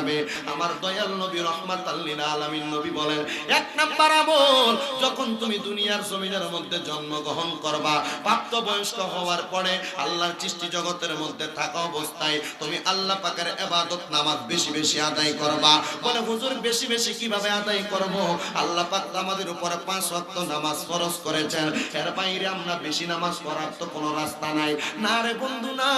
যাবে। আমার দয়াল নবী রহমাত আল্লিল আলামিন নবী বলেন, এক নাম্বার আমল, যখন তুমি দুনিয়ার জমিনের মধ্যে জন্মগ্রহণ করবা প্রাপ্ত বয়স্ক হওয়ার পরে আল্লাহর সৃষ্টি জগতের মধ্যে থাকা অবস্থায় তুমি আল্লাহ পাকের এবাদত নামাজ বেশি বেশি আদায় করবা। বলে, হুজুর, বেশি বেশি কীভাবে আদায় করব? আল্লাহ পাক আমাদের উপরে পাঁচ ওয়াক্ত নামাজ ফরজ করেছেন। এর বাইরে আমরা বেশি নামাজ পড়ার তো কোনো রাস্তা নাই। না রে বন্ধু, না।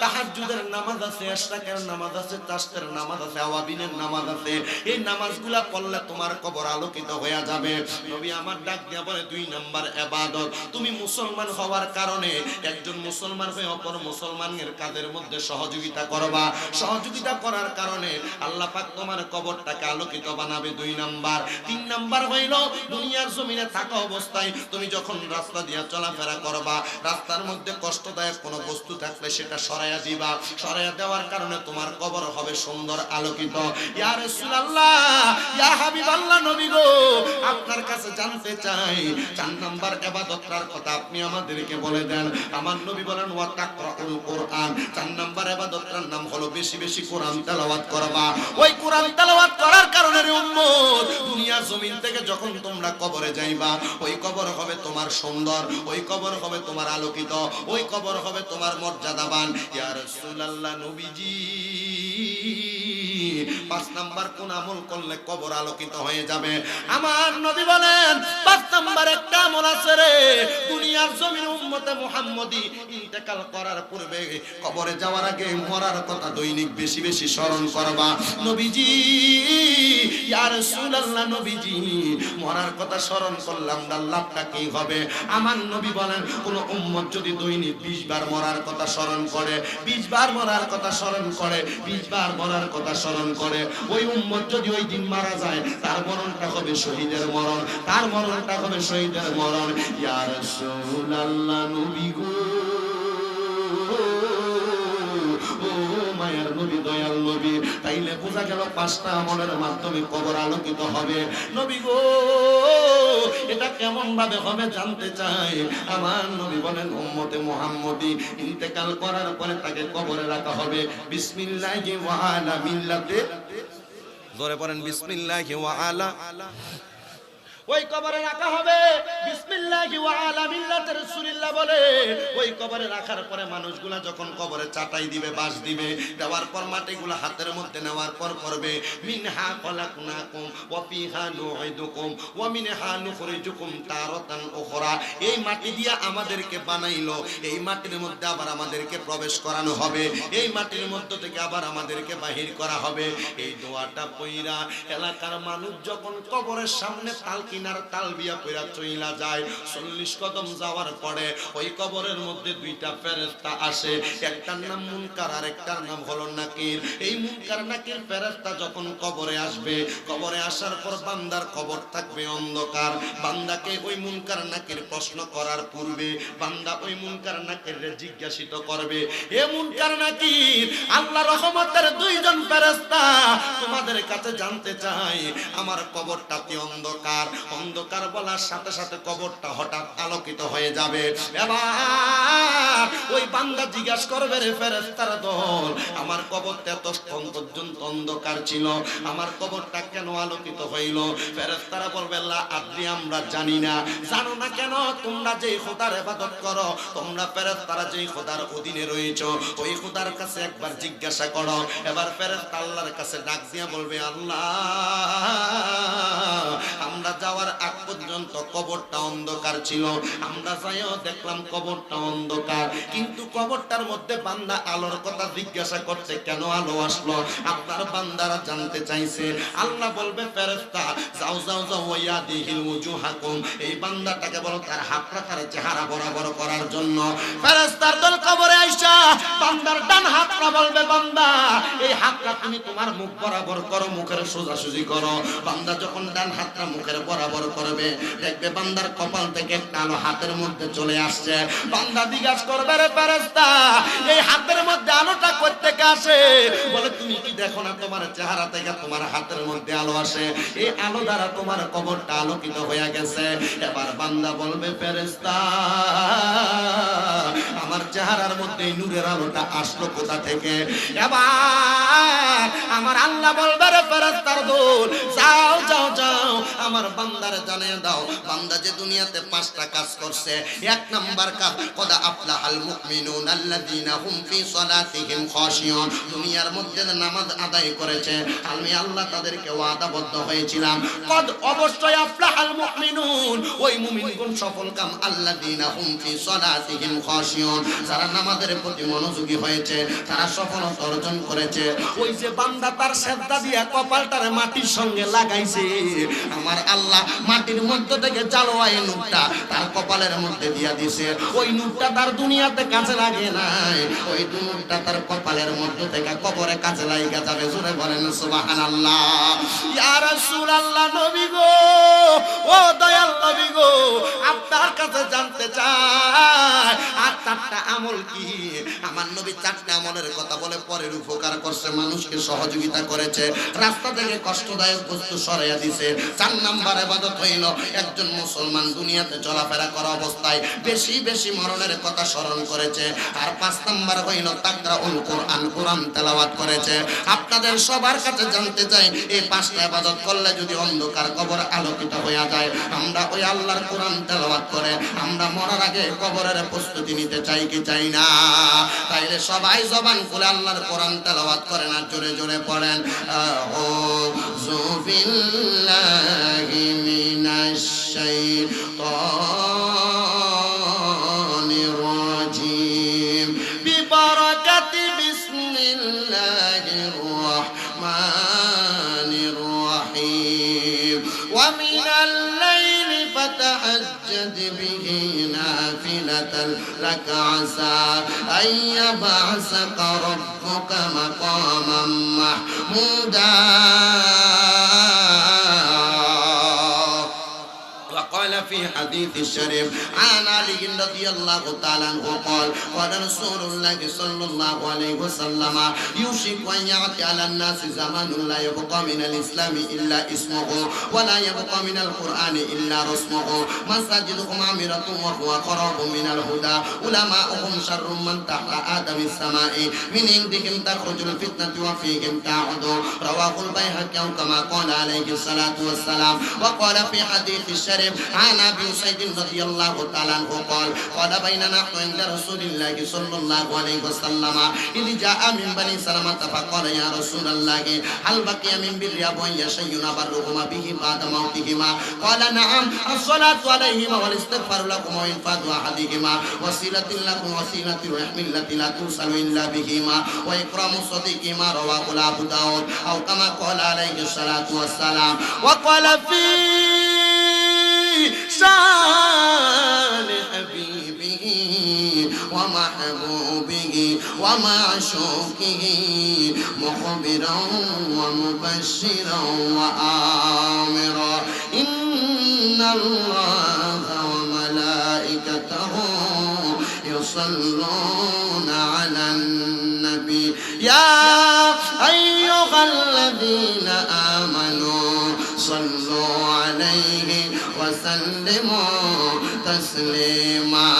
তাহাজ্জুদের নামাজ আছে এশরাকের নামাজ আছে তাসতের নামাজ আছে। আওয়াবিনের নামাজ আছে। এই নামাজগুলা পড়লে তোমার কবর আলোকিত হয়ে যাবে। নবী আমার ডাক দিয়া বলে, দুই নাম্বার ইবাদত তুমি মুসলমান হওয়ার কারণে একজন মুসলমান হয়ে অপর মুসলমানের কাজের মধ্যে সহযোগিতা করবা। সহযোগিতা করার কারণে আল্লাহ পাক তোমার কবরটাকে আলোকিত বানাবে দুই নাম্বার। তিন নাম্বার হইল, দুনিয়ার জমিনে থাকা অবস্থায় তুমি যখন রাস্তা দিয়া চলাফেরা করবা, রাস্তার মধ্যে কষ্টদায়ক কোনো বস্তু থাকলে সেটা সরাইয়া দিবা। সরাইয়া দেওয়ার কারণে তোমার কবর হবে সুন্দর আলোকিত। ইয়া রাসূলুল্লাহ, ইয়া হাবিবাল্লাহ নবী গো, আপনার কাছে জানতে চাই, চার নাম্বার ইবাদতটার কথা আপনি আমাদেরকে বলে দেন। আমার নবী বলেন ওয়া তাকরাউল কোরআন। চার নাম্বার ইবাদতটার নাম হলো বেশি বেশি কোরআন তেলাওয়াত করবা। ওই কোরআন তেলাওয়াত করার কারণে রে উম্মত দুনিয়ার জমিন থেকে যখন তোমরা কবরে যাইবা, ওই কবর হবে তোমার সুন্দর, ওই কবর হবে তোমার আলোকিত, ওই কবর হবে তোমার মর্যাদাবান। ইয়া রাসূলুল্লাহ নবীজি পাঁচ নাম্বার কোন আমল করলে কবর আলোকিত হয়ে যাবে। আমার নবী বলেন, পাঁচ নাম্বার একটা আমল আছে রে। দুনিয়ার জমিন উম্মতে মুহাম্মদি ইন্তেকাল করার পূর্বে কবরে যাওয়ার আগে মরার কথা দৈনিক বেশি বেশি স্মরণ করবা। নবীজি, ইয়া রাসূলুল্লাহ নবীজি, মরার কথা স্মরণ করলাম লাভটা কি হবে? আমার নবী বলেন, কোন উম্মত যদি দৈনিক 20 বার মরার কথা স্মরণ করে 20 বার মরার কথা স্মরণ করে 20 বার মরার কথা স্মরণ করে ওই উম্মত যদি ওই দিন মারা যায়, তার মরণটা হবে শহীদের মরণ, তার মরণটা হবে শহীদের মরণ। ইয়া রাসূলুল্লাহ, নবী গো। মায়ার নবী, দয়াল নবী। তাইলে বোঝা গেল পাঁচটা আমলের মাধ্যমে কবর আলোকিত হবে। নবী গো, এটা কেমন ভাবে হবে জানতে চাই। আমার নবী বলেন, উম্মতে মুহাম্মদি। ইন্তেকাল করার পরে তাকে কবরে রাখা হবে। বিসমিল্লাহি ওয়া আলা মিল্লাতে। জোরে পড়েন বিসমিল্লাহি ওয়া আলা ওই কবরে রাখা হবে। বিসমিল্লাহি বলে। ওই কবরে রাখার পরে মানুষগুলা যখন কবরে চাটাই দিবে, বাস দিবে, দেওয়ার পর হাতের মধ্যে নেওয়ার পর করবে। মিনহা ওয়া ফিহা নুঈদুকুম ওয়া মিনহা নুখরিজুকুম তারাতান উখরা। এই মাটি দিয়া আমাদেরকে বানাইলো। এই মাটির মধ্যে আবার আমাদেরকে প্রবেশ করানো হবে। এই মাটির মধ্য থেকে আবার আমাদেরকে বাহির করা হবে। এই দোয়াটা পইরা এলাকার মানুষ যখন কবরের সামনে তাল কিনার তালবিয়া কইরা চইলা যায়। চল্লিশ কদম যাওয়ার পরে ওই কবরের মধ্যে দুইটা ফেরেস্তা আসে। একটার নাম মুনকার আর একটার নাম হলো নাকির। এই মুনকার, নাকির ফেরেস্তা যখন কবরে আসবে, কবরে আসার পর বান্দার কবর থাকবে অন্ধকার। বান্দাকে ওই মুনকার, নাকির প্রশ্ন করার পূর্বে বান্দা ওই মুনকার নাকির জিজ্ঞাসিত করবে, এ মুনকার, নাকির আল্লাহ রহমতের দুইজন ফেরেস্তা তোমাদের কাছে জানতে চাই, আমার কবরটা কি অন্ধকার? অন্ধকার বলার সাথে সাথে কবরটা হঠাৎ আলোকিত হয়ে যাবে। ওই বান্দা জিজ্ঞাসা করবে, রে ফেরেস্তার দল, আমার এত স্তন পর্যন্ত অন্ধকার ছিল, আমার কবরটা কেন আলোকিত হইল? ফেরেস্তারা বলবে আপনি আমরা জানি না। জানো না কেন? তোমরা যেই খোদার ইবাদত করো, তোমরা ফেরেস্তারা যেই খোদার অধীনে রয়েছো, ওই খোদার কাছে একবার জিজ্ঞাসা করো। এবার ফেরেস্তা আল্লাহর কাছে ডাক দিয়া বলবে, আল্লাহ, আমরা যাওয়ার আগ পর্যন্ত কবরটা অন্ধকার ছিল। আমরা যাইও দেখলাম কবরটা অন্ধকার। কিন্তু কবরটার মধ্যে বান্দা আলোর কথা জিজ্ঞাসা করছে, কেন আলো আসলো? আপনার বান্দারা জানতে চাইছে। আল্লাহ বলবে, ফেরেশতা, যাও যাও যাও ওয়া দিহিল উজুহাকুম। এই বান্দাটাকে বলো, তার হাতটা তার চেহারা বরাবর করার জন্য। ফেরেশতার দল কবরে আইসা, বান্দার ডান হাতটা বলবে, বান্দা, এই হাতটা তুমি তোমার মুখ বরাবর করো, মুখের সোজাসুজি করো। বান্দা যখন ডান হাতটা মুখের বরাবর করবে। দেখবে বান্দার কপাল থেকে একটা আলো হাতের মধ্যে চলে আসছে। বান্দা জিজ্ঞাস করবে রে ফেরেশতা, এই হাতের মধ্যে আলোটা কই থেকে আসে? বলে, তুমি কি দেখো না তোমার চেহারা থেকে তোমার হাতের মধ্যে আলো আসে? এই আলো দ্বারা তোমার কবরটা আলোকিত হয়ে গেছে। এবার বান্দা বলবে, ফেরেশতা, আমার চেহারার মধ্যে নূরের আলোটা আসলো কোথা থেকে? এবার আমার আল্লাহ বলবে রে ফেরেশতার দূর যাও যাও যাও, আমার বান্দারে জানিয়ে দাও, বান্দা যে দুনিয়াতে পাঁচটা কাজ করছে, এক নাম্বার কাজ, কদা আফলাহাল মুমিনুন আল্লাযীনা হুম ফি সালাতিহিম খাশিয়ুন দুনিয়ার মধ্যে নামাজ আদায় করেছে, আমি আল্লাহ তাদেরকে ওয়াদাবদ্ধ হয়েছিলাম। কদ অবশ্যই আফলাহাল মুমিনুন, ওই মুমিনগুন সফল কাম আল্লাযীনা হুম ফি সালাতিহিম খাশিয়ুন যারা নামাজের প্রতি মনোযোগী হয়েছে, তারা সফলতা অর্জন করেছে। ওই যে বান্দা তার সেজদা দিয়া কপালটারে মাটির সঙ্গে লাগাইছে, আমার আল্লাহ মাটির মধ্যে থেকে জালোয়াই নূরটা, তার কপালের মধ্যে দিয়া দিছে। ওই নূরটা তার দুনিয়াতে কাজে লাগে নাই। ওই নূরটা তার কপালের মধ্যে থেকে কবরে কাজে লাগা যাবে, জোরে বলেন সুবহানাল্লাহ। ইয়া রাসূলুল্লাহ নবী গো, ও দয়াল নবী গো, আপনার কাছে জানতে চাই, আর চারটা আমল কি? আমার নবী চারটা আমলের কথা বলে পরের উপকার করছে, মানুষকে সহযোগিতা করেছে, রাস্তা থেকে কষ্টদায়ক বস্তু সরাইয়া দিছে, চার নাম্বার এবাদত হইল। একজন মুসলমান দুনিয়াতে চলাফেরা করা অবস্থায় বেশি বেশি মরণের কথা স্মরণ করেছে। আর পাঁচ নাম্বার হইল তাকরা উল কোরআন কোরআন তেলাওয়াত করেছে। আপনাদের সবার কাছে জানতে চাই, এই পাঁচটা ইবাদত করলে যদি অন্ধকার কবর আলোকিত হইয়া যায়, আমরা ওই আল্লাহর কোরআন তেলাওয়াত করে আমরা মরার আগে কবরের প্রস্তুতি নিতে চাই কি চাই না? তাইলে সবাই জবান খুলে আল্লাহর কোরআন তেলাওয়াত করেন আর জোরে জোরে পড়েন। আউযু বিল্লাহি من الشيطان الرجيم. ببركة بسم الله الرحمن الرحيم. ومن الليل فتهجد به نافلة لك عسى أن يبعثك ربك مقاما محمودا. في حديث الشريف. عن علي رضي الله تعالى عنه قال قال رسول الله صلى الله عليه وسلم يوشك أن يأتي على الناس زمان لا يبقى من الإسلام إلا اسمه ولا يبقى من القرآن إلا رسمه. مساجدهم عامرة وهو قراب من الهدى. علماؤهم شر من تحت آدم السماء. من عندهم تخرج الفتنة وفيهم تعود. رواه البيهقي كما قال عليه الصلاة والسلام. وقال في حديث الشريف عن أبي سعيد رضي الله تعالى عنه قال قال بين نحن عند رسول الله صلى الله عليه وسلم إذ جاء من بني سلمة فقال يا رسول الله هل بقي من بر أبوي شيء نبرهما به بعد موتهما قال نعم الصلاة عليهما والاستغفار لكم وإنفاذ أحدهما وسيلة لكم وسيلة الرحم التي لا توصل إلا بهما وإكرام صديقهما رواه أبو داود أو كما قال عليه الصلاة والسلام وقال في شان حبيبه ومحبوبه ومعشوقه مخبرا ومبشرا وآمرا. إن الله وملائكته يصلون على النبي. يا أيها الذين آمنوا وسلموا تسليما.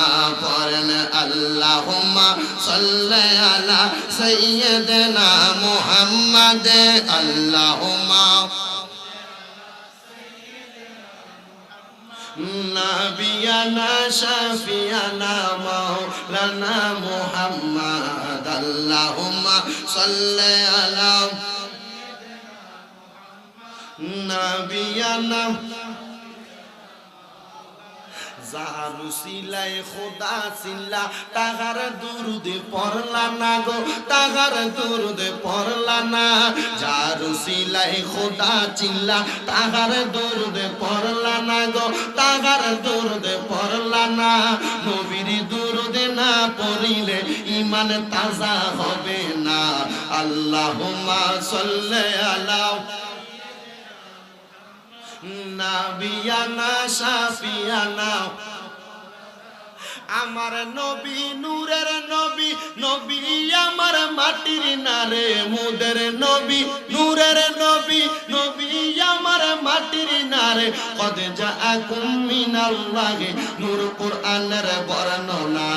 قرن اللهم صل على سيدنا محمد. اللهم نبينا شافينا مولانا محمد. اللهم صل على نبينا যাহারু সিলাই খোদা সিল্লা তাহার দুরুদে পড়লা না গো, তাহার দুরুদে পড়লা না। যাহারু সিলাই খোদা চিল্লা তাহার দুরুদে পড়লা না গো, তাহার দুরুদে পড়লা না। নবীর দুরুদে না পড়িলে ইমান তাজা হবে না। আল্লাহুম্মা সাল্লি আলা নাবিয়ানা, সাফিয়ানা। আমার নবী, নূরের নবী নবী আমার মাটির নারে, মুদের নবী, নূরের নবী নবী আমার মাটির নারে। কদ যা আকুম মিনাল্লাহি নূর কুরআনের বর্ণনা।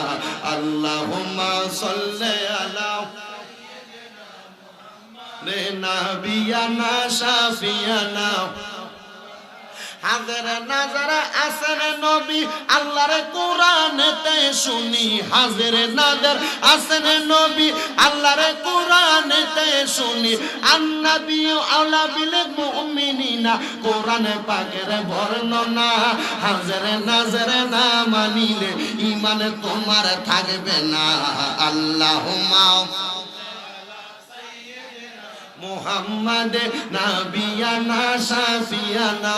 আল্লাহুম্মা সাল্লি আলা রে নাবিয়ানা শাফিয়ানা হাজার নাজার আসেন নবী, আল্লাহর কোরআনেতে শুনি। হাজার নাজার আসেন নবী, আল্লাহর কোরআনেতে শুনি। আন্নাবী আওলা বিল মুমিনিনা, কোরআন পাকের বর্ণনা। হাজার নাজার না মানিলে ঈমান তোমার থাকবে না। আল্লাহুম্মা মোহাম্মদ, নাবিয়ানা সাফিয়ানা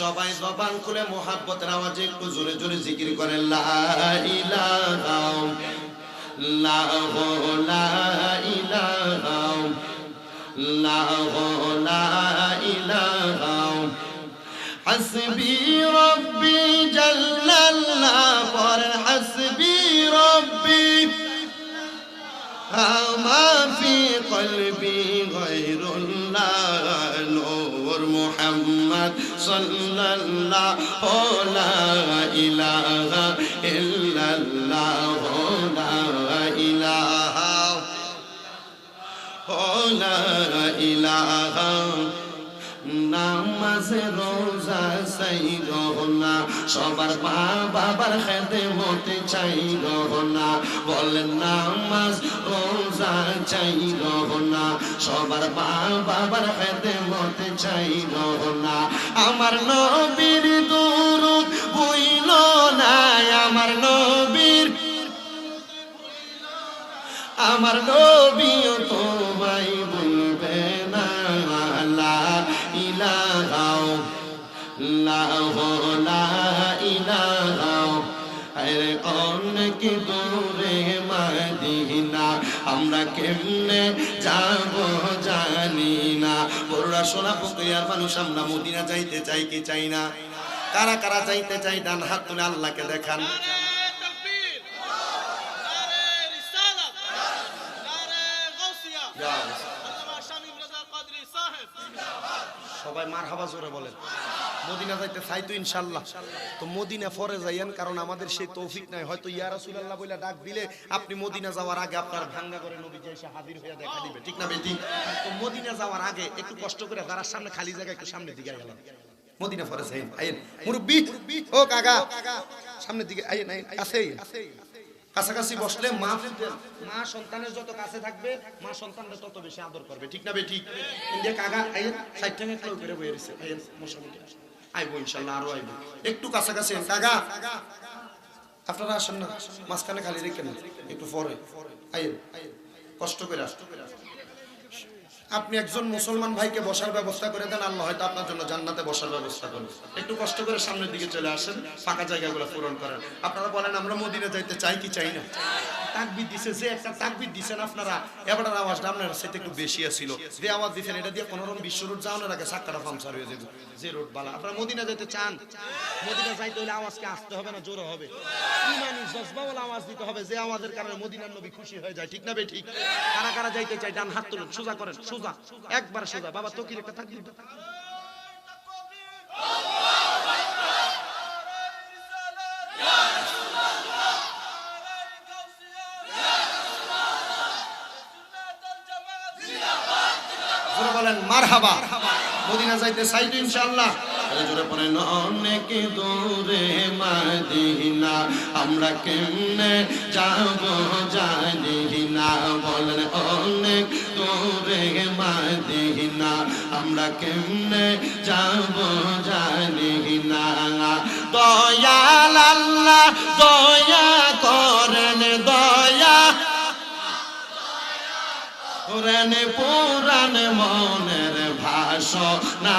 সবাই জবান খুলে মোহাব্বত আওয়াজে একটু জোরে জোরে জিকির করে, লা ইলাহা লা লা রব্বি জাল্লাল্লাহ পরেন হাসবি রব্বি মা ফি কলবি গায়রুল্লাহ হুজুর মোহাম্মদ সাল্লাল্লাহ লা ইলাহা ইল্লাল্লাহ লা ইলাহা লা ইলাহা কাছে রোজা চাই গহনা। সবার মা বাবার খেতে মতে চাই গহনা। বলেন নামাজ, রোজা চাই গহনা। সবার মা বাবার খেতে মতে চাই গহনা। আমার নবীর দূর বইল না আমার নবীর আমার নবীও তো কেমনে যাব জানি না। বড়রা সোনা পুকুরিয়ার মানুষ, আমরা মদিনা যাইতে চাই কি চাই না? কারা কারা যাইতে চাই, ডান হাত তুলে আল্লাহকে দেখান। সবাই মার হাবা জোরে বলেন। মদিনা যাইতে চাই তো ইনশাল্লাহ তো মদিনা পরে যাইয়েন, কারণ আমাদের সেই তৌফিক নাই। হয়তো ইয়া রাসূলুল্লাহ বলে ডাক দিলে আপনি মদিনা যাওয়ার আগে আপনার ভাঙ্গা করে নবী যে এসে হাজির হয়ে দেখা দিবে। ঠিক না বেটি? তো মদিনা যাওয়ার আগে একটু কষ্ট করে যারা সামনে খালি জায়গা একটু সামনের দিকে গেলাম। মদিনা আইন মুরব্বি, ও কাকা দিকে কাছাকাছি বসলে মা মা সন্তানের যত কাছে থাকবে, মা সন্তানরা তত বেশি আদর করবে। ঠিক না বেটি? ইন্ডিয়া কাকা সাইড করে বয়ে রয়েছে আইবো ইনশাল্লাহ আরও আইবো। একটু কাছাকাছি আইন, আপনারা আসেন না মাঝখানে খালি রেখে না একটু পরে। আইন কষ্ট করে আসতে আপনি একজন মুসলমান ভাইকে বসার ব্যবস্থা করে দেন আল্লাহ হয়তো আপনার জন্য জান্নাতে বসার ব্যবস্থা করবেন একটু কষ্ট করে সামনের দিকে চলে আসেন, ফাঁকা জায়গাগুলো পূরণ করেন। আপনারা বলেন, আমরা মদিনা যাইতে চাই কি চাই না? তাকবির দিছে, যে একটা দিছেন আপনারা আওয়াজটা আপনার সাথে একটু বেশি যে আওয়াজ দিছেন, এটা দিয়ে কোনো রকম বিশ্ব রোড যাওয়ানোর আগে সাক্কাটা হয়ে যাবে। যে রোড বালা। আপনারা মদিনা যেতে চান? মদিনা যাইতে হলে আওয়াজকে আসতে হবে না, জোরে হবে। ইমানি জজবাওয়ালা আওয়াজ দিতে হবে, যে আমাদের কারণে মদিনার নবী খুশি হয়ে যায়। ঠিক না বে ঠিক? কারা কারা যাইতে চাই ডান হাত তুলুন, সোজা করেন সোজা একবার সোজা। বাবা তো কি একটা থাকবি মার হাবা মদিনা যাইতে চাই ইনশাল্লাহ জোরে পড়েন অনেক দূরে মাদিনা, আমরা কেমনে যাব জানি না বলেন, অনেক দূরে মাদিনা, আমরা কেমনে যাব জানি না দয়াল আল্লাহ দয়া করেন দয়া করেন, পুরাণ মনের ভাষ না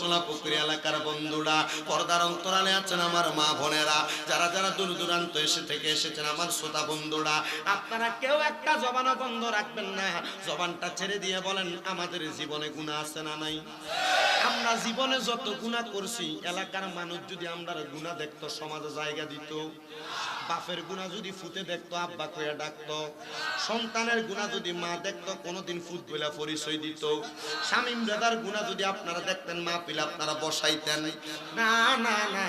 সোনাপুকুরি এলাকার বন্ধুরা, পর্দার অন্তরালে আছেন আমার মা বোনেরা, যারা যারা দূর দূরান্ত এসে থেকে এসেছেন আমার শ্রোতা বন্ধুরা, আপনারা কেউ একটা জবানও বন্ধ রাখবেন না। জবানটা ছেড়ে দিয়ে বলেন, আমাদের জীবনে গুণা আছে না নাই? আমরা জীবনে যত গুণা করছি, এলাকার মানুষ যদি আমরা গুণা দেখতো, সমাজে জায়গা দিত। বাপের গুণা যদি ফুতে দেখতো, আব্বা কইয়া ডাকতো। সন্তানের গুণা যদি মা দেখতো, কোনোদিন ফুট বইলা পরিচয় দিত। স্বামীম দাদার গুণা যদি আপনারা দেখতেন, মা পিলা আপনারা বসাইতেন। না না না,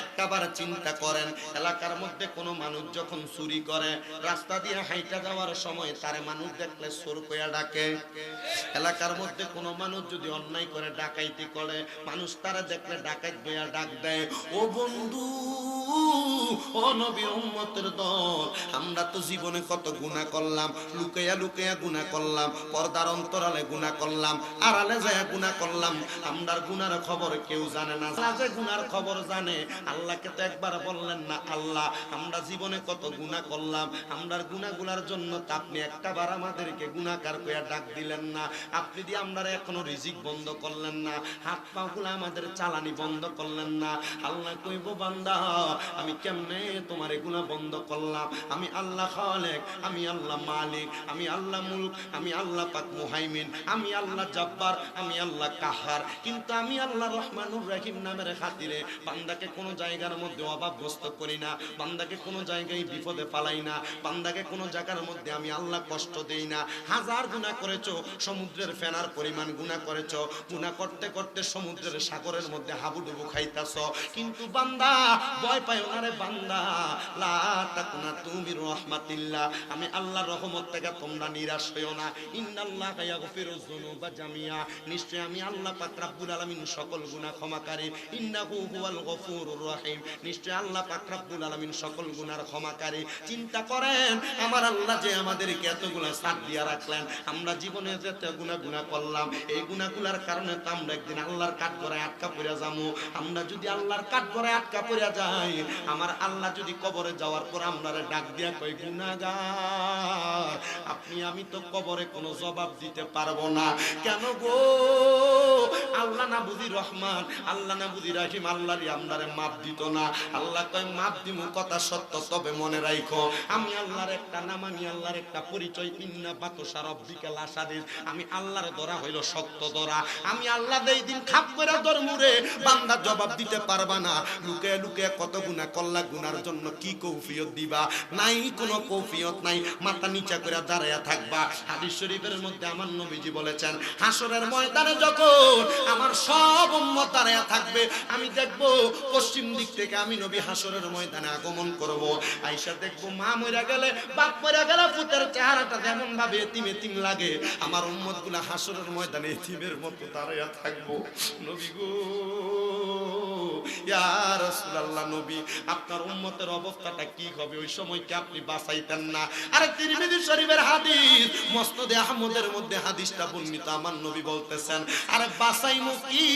একটাবার চিন্তা করেন, এলাকার মধ্যে কোনো মানুষ যখন চুরি করে, রাস্তা দিয়ে হাইটা যাওয়ার সময় তারে মানুষ দেখলে চোর কইয়া ডাকে। এলাকার মধ্যে কোনো মানুষ যদি অন্যায় করে, ডাকাইতি করে, মানুষ তারা দেখলে ডাকাইত বইয়া ডাক দেয়, ও বন্ধু, ও উম্মতের দল। আমরা তো জীবনে কত গুনাহ করলাম গুনাহ করলাম, পর্দার অন্তরালে গুনাহ করলাম, আড়ালে যায় গুনাহ করলাম। আমরার খবর কেউ জানে না। যে খবর জানে, আল্লাহকে তো একবার বললেন না, আল্লাহ, আমরা জীবনে কত গুনাহ করলাম, আমরার গুনাহগুলার জন্য তো আপনি একটা বার আমাদেরকে গুণাকার কইয়া ডাক দিলেন না। আপনি দিয়ে আমরা এখনও রিজিক বন্ধ করলেন না, হাত পা গুলা আমাদের চালানি বন্ধ করলেন না, আল্লাহ কইব, বান্দা, আমি কেমনে তোমার এগুলা বন্ধ করলাম। আমি আল্লাহ খালেক, আমি আল্লাহ মালিক, আমি আল্লাহ মুলক, আমি আল্লাহ পাক মুহাইমিন, আমি আল্লাহ জব্বার, আমি আল্লাহ কাহার। কিন্তু আমি আল্লাহ রহমানুর রহিম নামের খাতিরে বান্দাকে কোনো জায়গার মধ্যে অভাবগ্রস্ত করি না, বান্দাকে কোনো জায়গায় বিপদে ফালাই না, বান্দাকে কোনো জায়গার মধ্যে আমি আল্লাহ কষ্ট দেই না। হাজার গুণা করেছ, সমুদ্রের ফেনার পরিমাণ গুণা করেছ, গুণা করতে করতে সমুদ্রের সাগরের মধ্যে হাবুডুবু খাইতাছ। কিন্তু বান্দা, ভয় পাই ওনারে বান্দা আমি রহমত থেকে তোমরা নিরাশ হইও না। ইন্নাল্লাহ জামিয়া। নিশ্চয় আমি আল্লাহ পাক রব্বুল সকল গুনাহ ক্ষমাকারী। রহিম। নিশ্চয় আল্লাহ সকল ক্ষমাকারী। চিন্তা করেন, আমার আল্লাহ যে আমাদেরকে এতগুলো সাথ দিয়া রাখলেন, আমরা জীবনে যেতে গুনাহ গুনাহ করলাম, এই গুনাহগুলার কারণে তো আমরা একদিন আল্লাহর কাঠ করে আটকা পড়ে যাব। আমরা যদি আল্লাহর কাঠ করে আটকা পড়ে যাই, আমার আল্লাহ যদি কবরে যাওয়ার পর আমরা ডাক দিয়া কই গুনাহগার আপনি, আমি তো কবরে কোনো জবাব দিতে পারব না। কেন গো? আল্লাহ না বুঝি রহমান, আল্লাহ না বুঝি রাহিম আল্লাহরই আমরারে মাপ দিত না। আল্লাহ কয়, মাপ দিমু, কথা সত্য, তবে মনে রাখো আমি আল্লাহর একটা নাম, আমি আল্লাহর একটা পরিচয়, ইন্না বাতসা রব্বিকা লাসাদির আমি আল্লাহর ধরা হইল সত্য ধরা আমি আল্লাহ দেই দিন খাপ করে ধর্মুরে বান্দা জবাব দিতে পারবা না। লুকে লুকে কত গুনাহ কল্লা গুনার জন্য কি কৌফিয়ত দিবা? নাই, কোনো কৌফিয়ত নাই। মাথা নিচা করে দাঁড়ায়া থাকবা। হাদিস শরীফের মধ্যে আমার নবীজি বলেছেন হাসরের ময়দানে যখন আমার সব উম্মত দাঁড়ায়া থাকবে, আমি দেখব পশ্চিম দিক থেকে আমি নবী হাসরের ময়দানে আগমন করব। আইসা দেখব মা মরে গেলে, বাপ মরে গেলে পুতের চেহারাটা যেমন ভাবে এতিম এতিম লাগে। আমার উম্মতগুলা হাসরের ময়দানে এতিমের মতো দাঁড়ায়া থাকব। নবী গো, ইয়া রাসূলুল্লাহ, নবী, আপনার উম্মতের অবস্থাটা কি হবে? ওই সময় কি আপনি বাঁচাইতেন না। আরে তিরমিজি শরীফের হাদিস, মুসনাদে আহমদের মধ্যে হাদিসটা বর্ণিত, আমার নবী বলতেছেন, আরে বাঁচাইমু কি?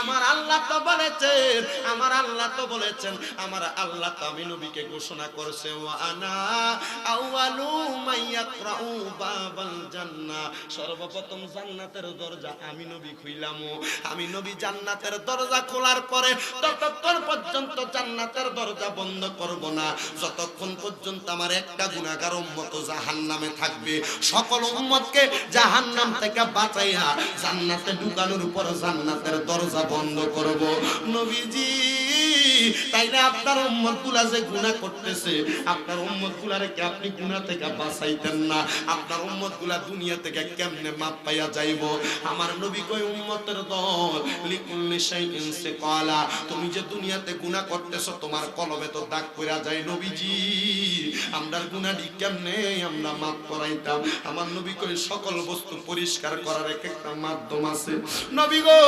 আমার আল্লাহ তো বলেছেন, আমার আল্লাহ তো বলেছেন, আমার আল্লাহ তো আমি নবীকে ঘোষণা করেছে, ওয়া আনা আউয়ালু মাইয়াকরাউ বাবাল জান্নাহ। সর্বপ্রথম জান্নাতের দরজা আমি নবী খুইলাম। আমি নবী জান্নাতের দরজা খোলার পরে ততক্ষণ পর্যন্ত জান্নাতের দরজা বন্ধ করব। না। যতক্ষণ পর্যন্ত আমার একটা গুণাগার উম্মত জাহান্নামে থাকবে, সকল উম্মতকে জাহান্নাম থেকে বাঁচাইয়া জান্নাতে ঢুকানোর উপর জান্নাতের দরজা বন্ধ করব। নবীজি আপনার উম্মতগুলা যে গুনাহ করতেছে, আপনার উম্মত আপনি গুনাহ থেকে বাঁচাইতেন না? আপনার উম্মতগুলা দুনিয়া থেকে কেমনে মাপ পাইয়া যাইব? আমার নবী কই উম্মতের দল শাইইন সিকালা, তুমি যে দুনিয়াতে গুনাহ করতেছো, তোমার কলবে তো দাগ পড়া যায় নবীজি, আমরার গুনাহটি কেমনে? আমরা মাপ করাইতাম। আমার নবী কই সকল বস্তু পরিষ্কার করার এক একটা মাধ্যম আছে। নবী গো,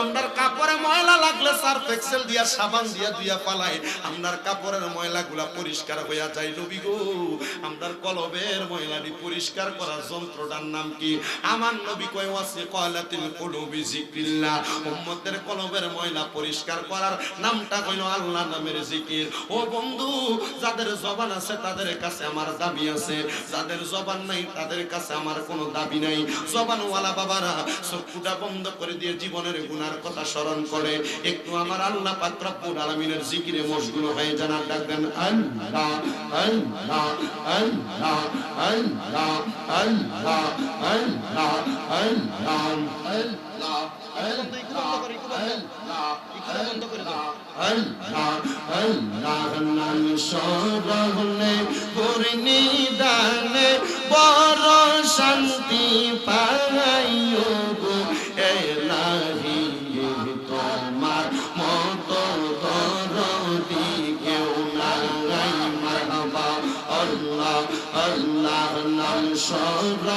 আমরার কাপড়ে ময়লা লাগলে সার্ফ এক্সেল দিয়া, সাবান দিয়া দুইয়া পালাই আমরার কাপড়ের ময়লাগুলা পরিষ্কার হইয়া যায়। নবী গো, আমরার কলবের ময়লাটি পরিষ্কার করার যন্ত্রটার নাম কি? আমার নবী কয় আছে কলাতিল কুলুবি জিক্রিল্লাহ উম্মতের কলবের ময়লা পরিষ্কার করার নামটা কইলো আল্লাহ নামের জিকির ও বন্ধু যাদের জবান আছে তাদের কাছে আমার দাবি আছে যাদের জবান নাই তাদের কাছে আমার কোনো দাবি নাই জবানওয়ালা বাবারা চক্ষুটা বন্ধ করে দিয়ে জীবনের গুনার কথা স্মরণ করে একটু আমার আল্লাহ রব্বুল আলামিনের জিকিরে মশগুল হয়ে যান আর ডাকবেন। আল্লাহ আল্লাহ নাম স্মরণে করনি দানে বড় শান্তি পাইও গো এলাহি তোমার মত দরদি কেউ নাই মারহাবা আল্লাহ আল্লাহ নাম স্মরণে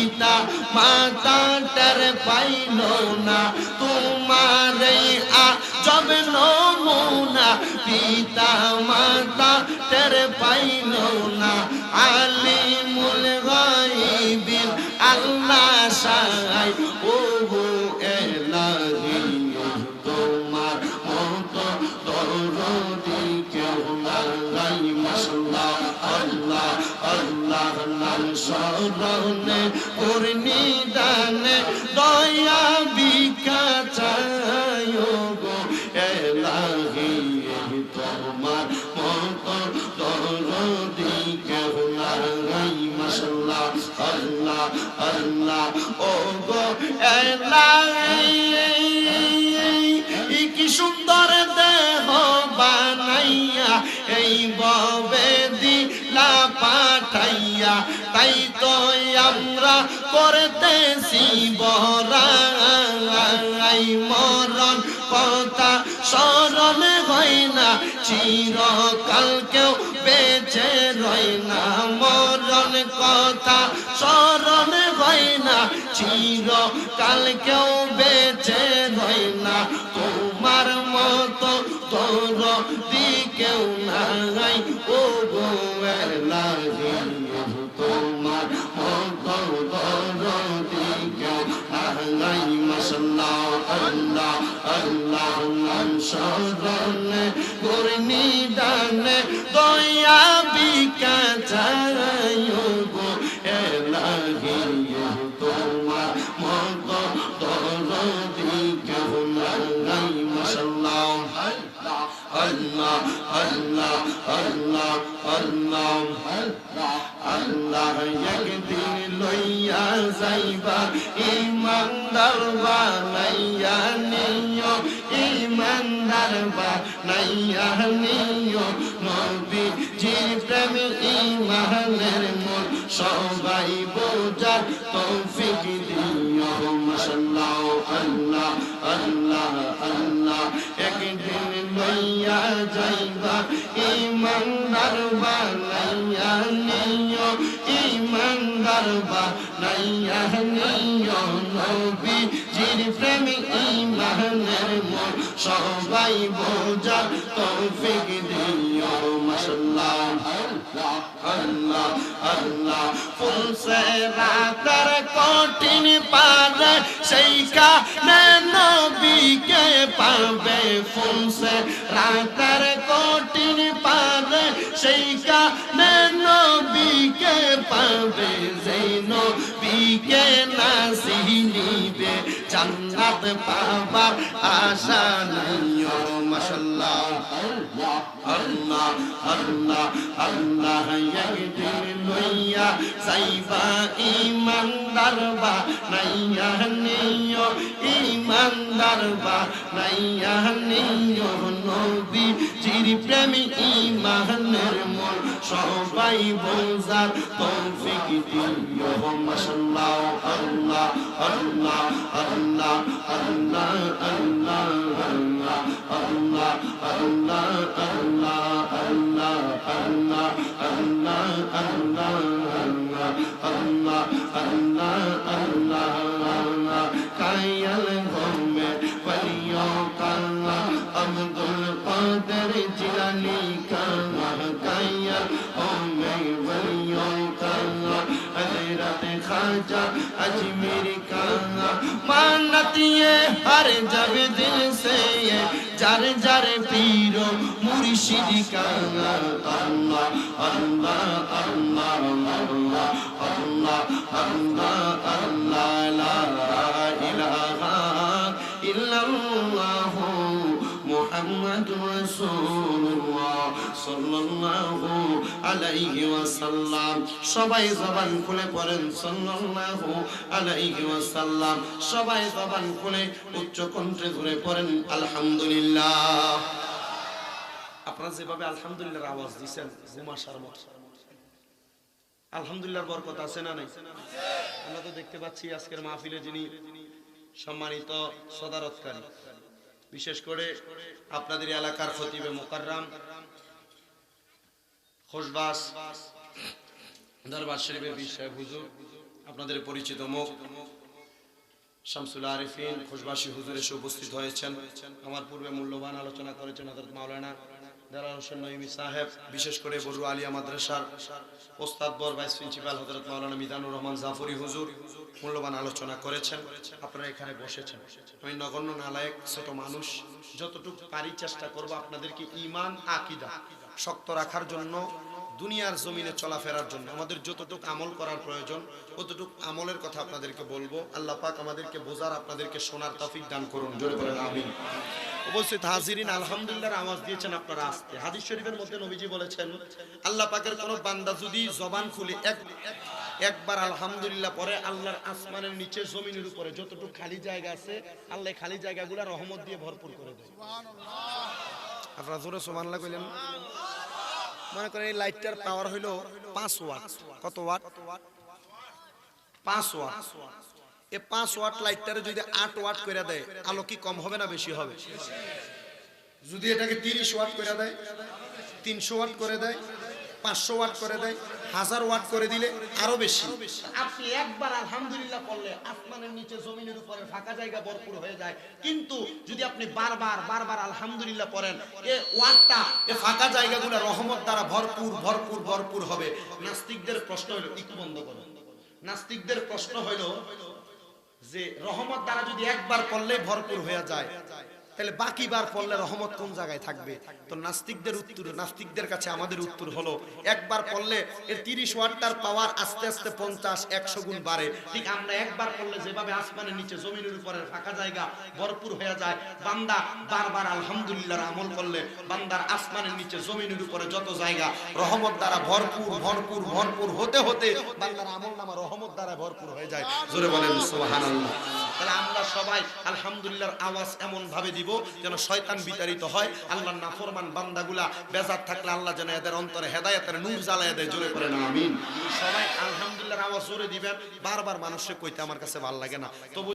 পিতা মাতা টের পাইল না। তোমার এই আজব নমুনা পিতা মাতা টের পাইল না। এই ববে দিলা পাঠাইয়া, তাই তো আমরা করতেছি বরাই। মরণ কথা স্মরণ হয় না, চিরকাল কেউ বেঁচে রয় না। মরণ কথা স্মরণ হয় না, চিরকাল কেউ বেঁচে রয় না। তোমার মতো তোর দিকেও সে রাতের কঠিন পার, সেই কানে নবীকে পাবে ফুল সে রাতের কঠিন পার, সেই কানে নবীকে পাবে। যেই নবীকে নাসিনিবে জান্নাত পাবার আশা নাই ও মাশাআল্লাহ। আল্লাহ আল্লাহ আল্লাহ, একদিন লইয়া যাইবা ইমানদার বা নাইয়া নিও ইমানদার বা নাইয়া নিও নবী চির প্রেমী ইমানের মন সবাই বোঝার তৌফিক দিও মাশাআল্লাহ আল্লাহ আল্লাহ আল্লাহ আল্লাহ আল্লাহ আল্লাহ আল্লাহ আল্লাহ আল্লাহ। है हर जब दिल से ये जर जर पीरो मुर्शिद का अल्लाह अल्लाह अल्लाह अल्लाह আলাইহি ওয়াসাল্লাম। সবাই জবান খুলে পড়েন, সাল্লাল্লাহু আলাইহি ওয়াসাল্লাম। সবাই জবান খুলে উচ্চ কণ্ঠে ধরে পড়েন, আলহামদুলিল্লাহ। আপনারা যেভাবে আলহামদুলিল্লাহর আওয়াজ দিছেন ঘুমাসার মতো। আলহামদুলিল্লাহর বরকত আছে না নাই? আমরা তো দেখতে পাচ্ছি আজকের মাহফিলে যিনি সম্মানিত সদারতকারী। বিশেষ করে আপনাদের এলাকার খতিবে মোকাররাম খোশবাস দরবার শরীফের বিষয় হুজুর, আপনাদের পরিচিত মুখ। শামসুল আরিফিন, খোশবাসী হুজুর এসে উপস্থিত হয়েছেন। আমার পূর্বে মূল্যবান আলোচনা করেছেন হযরত মাওলানা দালাল হোসেন নঈমি সাহেব, বিশেষ করে বড়ু আলিয়া মাদ্রাসার ওস্তাদ বর ভাইস প্রিন্সিপাল হযরত মাওলানা মিজানুর রহমান জাফরি হুজুর মূল্যবান আলোচনা করেছেন। আপনারা এখানে বসেছেন। আমি নগণ্য নালায়ক, ছোট মানুষ, যতটুকু পারি চেষ্টা করব আপনাদেরকে ইমান আকিদা শক্ত রাখার জন্য, দুনিয়ার জমিনে চলাফেরার জন্য। আমাদের যতটুকু আমল করার প্রয়োজন ততটুকু আমলের কথা আপনাদেরকে বলব। আল্লাহ পাক আমাদেরকে বোঝার, আপনাদেরকে শোনার তৌফিক দান করুন। জোরে বলেন, আমিন। উপস্থিত হাজিরিন, আলহামদুলিল্লাহ আওয়াজ দিয়েছেন আপনারা আসতে। হাদিস শরীফের মধ্যে নবীজি বলেছেন, আল্লাহ পাকের কোন বান্দা যদি জবান খুলে এক, একবার আলহামদুলিল্লাহ পরে আল্লাহর আসমানের নিচে জমিনের উপরে যতটুকু খালি জায়গা আছে, আল্লাহ খালি জায়গাগুলো রহমত দিয়ে ভরপুর করে দেয়। আপনারা জোরে সোমান কইলেন। মনে করেন এই লাইটটার পাওয়ার হইল পাঁচ ওয়াট। কত ওয়াট? পাঁচ ওয়াট। এই পাঁচ ওয়াট লাইটটারে যদি আট ওয়াট করে দেয়, আলো কি কম হবে না বেশি হবে? যদি এটাকে তিরিশ ওয়াট করে দেয়, তিনশো ওয়াট করে দেয়, পাঁচশো ওয়াট করে দেয় হাজার ওয়াট করে দিলে আরও বেশি। আপনি একবার আলহামদুলিল্লাহ পড়লে আসমানের নিচে জমিনের উপরে ফাঁকা জায়গা ভরপুর হয়ে যায়। কিন্তু যদি আপনি বারবার বারবার আলহামদুলিল্লাহ পড়েন এ ওয়াটটা, এ ফাঁকা জায়গাগুলো রহমত দ্বারা ভরপুর ভরপুর ভরপুর হবে। নাস্তিকদের প্রশ্ন হলো একটু বন্ধ করুন নাস্তিকদের প্রশ্ন হলো যে, রহমত দ্বারা যদি একবার পড়লে ভরপুর হয়ে যায় তাহলে বাকিবার পড়লে রহমত কোন জায়গায় থাকবে? তো নাস্তিকদের উত্তর, নাস্তিকদের কাছে আমাদের উত্তর হলো, একবার পড়লে এর তিরিশ ওয়াটটার পাওয়ার আস্তে আস্তে পঞ্চাশ, একশো গুণ বাড়ে। ঠিক আমরা একবার পড়লে যেভাবে আসমানের নিচে জমিনের উপরে ফাঁকা জায়গা ভরপুর হয়ে যায়, বান্দা বারবার আলহামদুলিল্লাহর আমল করলে বান্দার আসমানের নিচে জমিনের উপরে যত জায়গা রহমত দ্বারা ভরপুর ভরপুর ভরপুর হতে হতে বান্দার আমল নামা রহমত দ্বারা ভরপুর হয়ে যায়। জোরে বলেন সুবহানাল্লাহ। তাহলে আমরা সবাই আলহামদুলিল্লাহর আওয়াজ এমন ভাবে দিব যেন শয়তান বিতাড়িত হয়। আল্লাহর নাফরমান বান্দাগুলা বেজার থাকলে আল্লাহ যেন এদের অন্তরে হেদায়েতের নূর জ্বালায় দেয়, জোরে করে না, আমিন। সবাই আলহামদুলিল্লাহ আওয়াজ জোরে দিবেন। বারবার মানুষকে কইতে আমার কাছে ভালো লাগে না। তবু